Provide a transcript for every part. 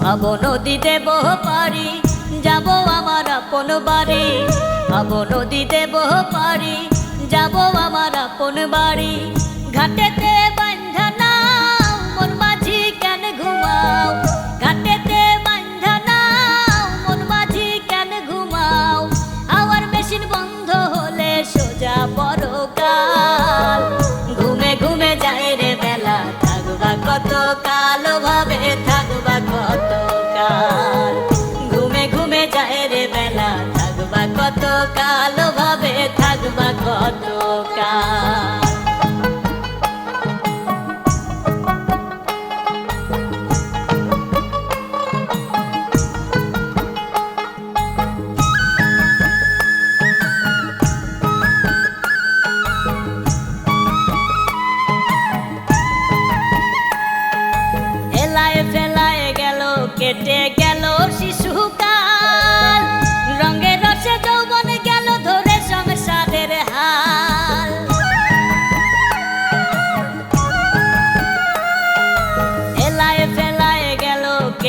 ভাব নদীতে বহ পারি, যাব আমার আপন বাড়ি। ভাব নদীতে বহ পারি, যাব আমার আপন বাড়ি। ঘাটেতে বান্ধা নাও মন ঘুমাও? ঘাটেতে বান্ধা নাও মন ঘুমাও? আওয়ার মেশিন বন্ধ হলে সোজা পরকাল। ঘুমে ঘুমে যায় রে বেলা, থাকবা কত কাল ভাবে থাকবা কত ঘুমে ঘুমে যায় রে বেলা, থাকবা কত কাল ভাবে থাকবা কত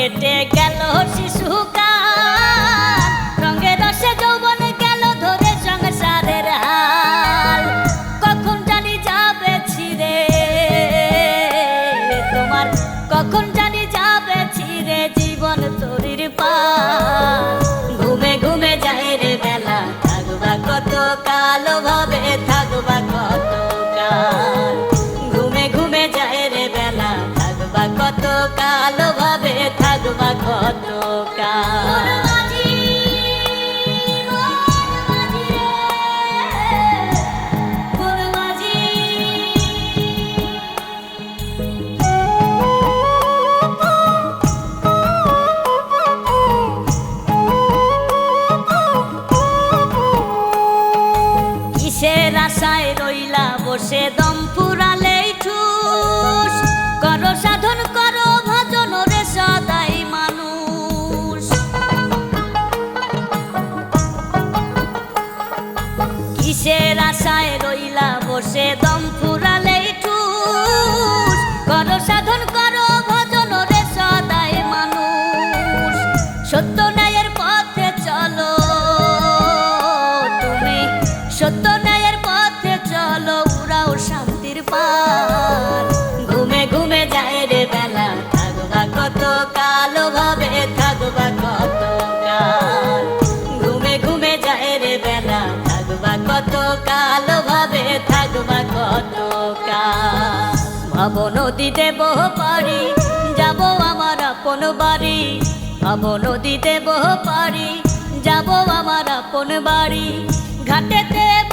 take দম ঠুস। সাধন, করো ভজন রে সদাই মানুষ। কিসের আশায় রইলা বসে দম ফুরালে ঠুস। করো সাধন, করো ভজন রে সদাই মানুষ। সত্য ন্যায়ের পথে চলো। তুমি সত্য কত নদীতে বহ পারি যাব আমার আপন বাড়ি। ভাব নদীতে বহ পারি যাব আমার আপন বাড়ি। ঘাটেতে